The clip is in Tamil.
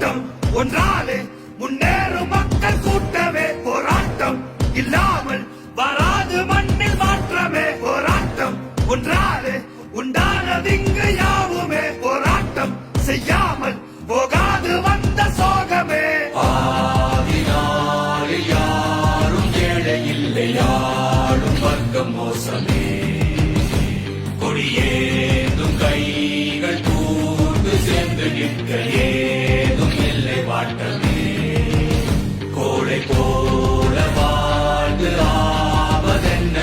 போராட்டம் ஒன்றாலே முன்னேறும் மக்கள் கூட்டமே போராட்டம். இல்லாமல் வராது மண்ணில் மாற்றமே போராட்டம். ஒன்றாலே உண்டானதிங்கு யாவுமே போராட்டம். செய்யாமல் போகாது வந்த சோகமே. யாரும் ஏழை இல்லை யாரும் வர்க்கம் மோசமே. கொடியேந்தும் கைகள் கூர்ந்து சேர்ந்து நிற்க than.